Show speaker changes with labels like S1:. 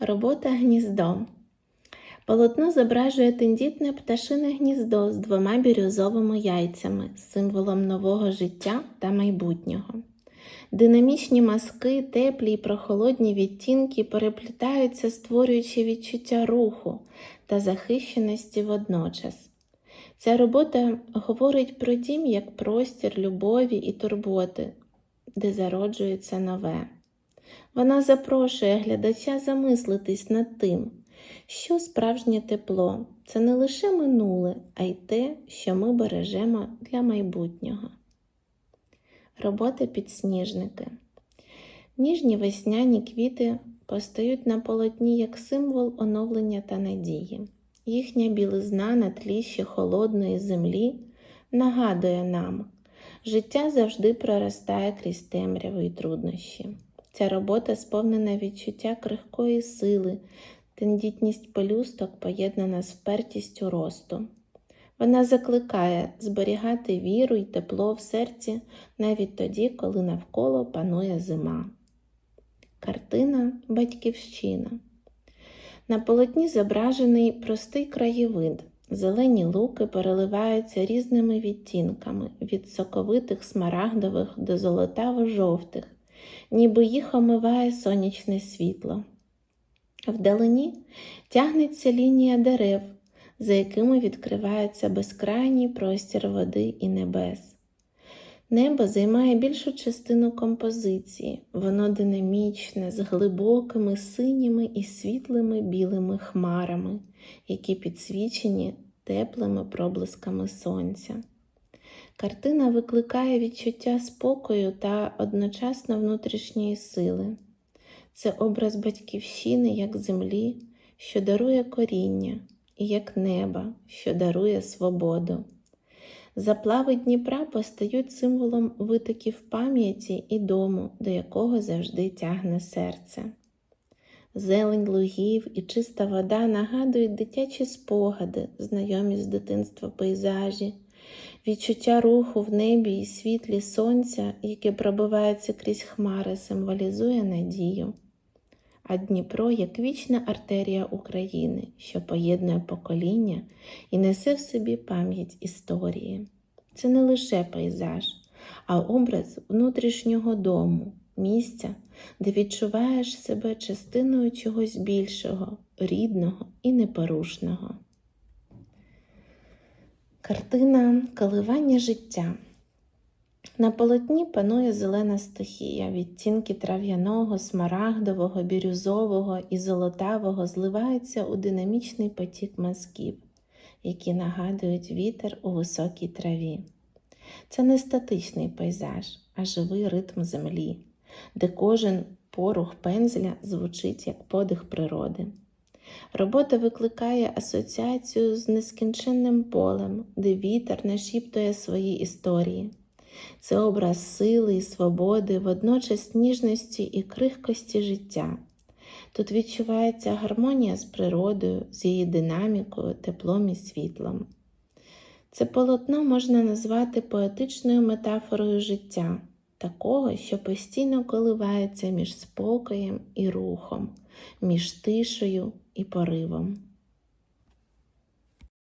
S1: Робота гніздо. Полотно зображує тендітне пташине гніздо з двома бірюзовими яйцями, символом нового життя та майбутнього. Динамічні мазки, теплі й прохолодні відтінки переплітаються, створюючи відчуття руху та захищеності водночас. Ця робота говорить про дім як простір любові і турботи, де зароджується нове. Вона запрошує глядача замислитись над тим, що справжнє тепло це не лише минуле, а й те, що ми бережемо для майбутнього. Робота підсніжники. Ніжні весняні квіти постають на полотні як символ оновлення та надії. Їхня білизна на тлі ще холодної землі нагадує нам, життя завжди проростає крізь темряву і труднощі. Ця робота сповнена відчуття крихкої сили, тендітність пелюсток поєднана з впертістю росту. Вона закликає зберігати віру й тепло в серці навіть тоді, коли навколо панує зима. Картина Батьківщина. На полотні зображений простий краєвид. Зелені луки переливаються різними відтінками від соковитих смарагдових до золотаво-жовтих, ніби їх омиває сонячне світло. Вдалині тягнеться лінія дерев, за якими відкривається безкрайній простір води і небес. Небо займає більшу частину композиції, воно динамічне, з глибокими синіми і світлими білими хмарами, які підсвічені теплими проблисками сонця. Картина викликає відчуття спокою та одночасно внутрішньої сили. Це образ батьківщини як землі, що дарує коріння, і як неба, що дарує свободу. Заплави Дніпра постають символом витоків пам'яті і дому, до якого завжди тягне серце. Зелень лугів і чиста вода нагадують дитячі спогади, знайомі з дитинства пейзажі, відчуття руху в небі і світлі сонця, яке пробивається крізь хмари, символізує надію. А Дніпро як вічна артерія України, що поєднує покоління і несе в собі пам'ять історії. Це не лише пейзаж, а образ внутрішнього дому, місця, де відчуваєш себе частиною чогось більшого, рідного і непорушного. Картина Коливання життя. На полотні панує зелена стихія, відтінки трав'яного, смарагдового, бірюзового і золотавого зливаються у динамічний потік мазків, які нагадують вітер у високій траві. Це не статичний пейзаж, а живий ритм землі, де кожен порух пензля звучить як подих природи. Робота викликає асоціацію з нескінченним полем, де вітер нашіптує свої історії. Це образ сили і свободи, водночас ніжності і крихкості життя. Тут відчувається гармонія з природою, з її динамікою, теплом і світлом. Це полотно можна назвати поетичною метафорою життя, такого, що постійно коливається між спокоєм і рухом, між тишею і поривом.